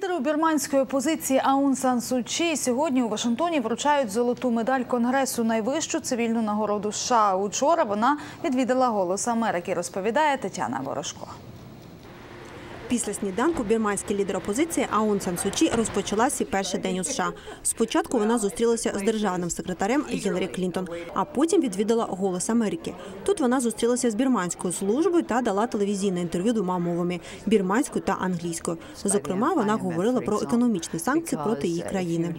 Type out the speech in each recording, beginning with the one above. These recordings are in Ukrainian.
Лідеру бірманської опозиції Аун Сан Су Чі сьогодні у Вашингтоні вручають золоту медаль Конгресу найвищу цивільну нагороду США. Учора вона відвідала голос Америки. Розповідає Тетяна Ворожко. Після сніданку бірманський лідер опозиції Аун Сан Су Чі розпочала свій перший день у США. Спочатку вона зустрілася з державним секретарем Гіларі Клінтон, а потім відвідала Голос Америки. Тут вона зустрілася з бірманською службою та дала телевізійне інтерв'ю двома мовами бірманською та англійською. Зокрема, вона говорила про економічні санкції проти її країни.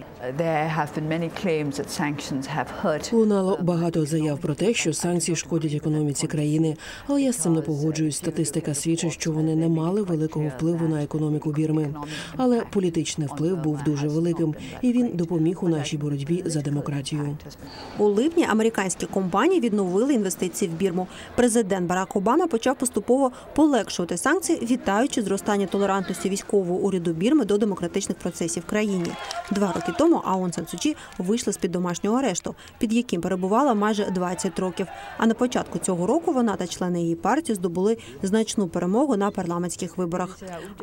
Лунало багато заяв про те, що санкції шкодять економіці країни, але я з цим не погоджуюсь. Статистика свідчить, що вони не мали великого впливу на економіку Бірми. Але політичний вплив був дуже великим, і він допоміг у нашій боротьбі за демократію. У липні американські компанії відновили інвестиції в Бірму. Президент Барак Обама почав поступово полегшувати санкції, вітаючи зростання толерантності військового уряду Бірми до демократичних процесів в країні. Два роки тому Аун Сан Су Чі вийшла з під домашнього арешту, під яким перебувала майже 20 років. А на початку цього року вона та члени її партії здобули значну перемогу на парламентських виборах.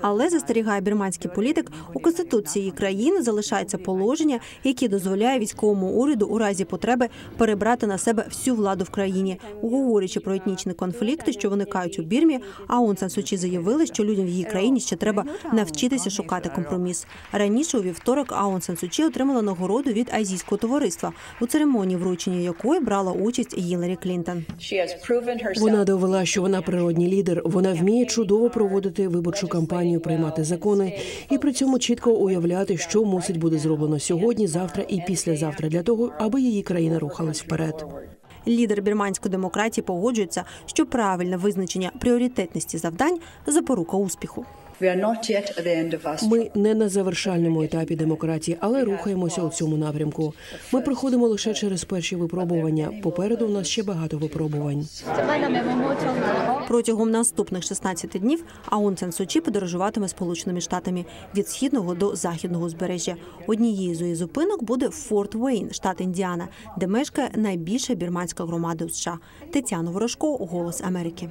Але застерігає бірманський політик, у конституції країни залишається положення, яке дозволяє військовому уряду у разі потреби перебрати на себе всю владу в країні. Говорячи про етнічні конфлікти, що виникають у Бірмі, Аун Сан Су Чі заявили, що людям в її країні ще треба навчитися шукати компроміс. Раніше у вівторок Аун Сан Су Чі отримала нагороду від азійського товариства, у церемонії вручення якої брала участь Гіларі Клінтон. Вона довела, що вона природній лідер. Вона вміє чудово проводити виборчу кампанію, приймати закони і при цьому чітко уявляти, що мусить бути зроблено сьогодні, завтра і післязавтра для того, аби її країна рухалась вперед. Лідер бірманської демократії погоджується, що правильне визначення пріоритетності завдань запорука успіху. Ми не на завершальному етапі демократії, але рухаємося у цьому напрямку. Ми проходимо лише через перші випробування. Попереду у нас ще багато випробувань. Протягом наступних 16 днів Аун Сан Су Чі подорожуватиме Сполученими Штатами від східного до західного узбережжя. Однією з її зупинок буде Форт Уейн, штат Індіана, де мешкає найбільша бірманська громада у США. Тетяна Ворожко, Голос Америки.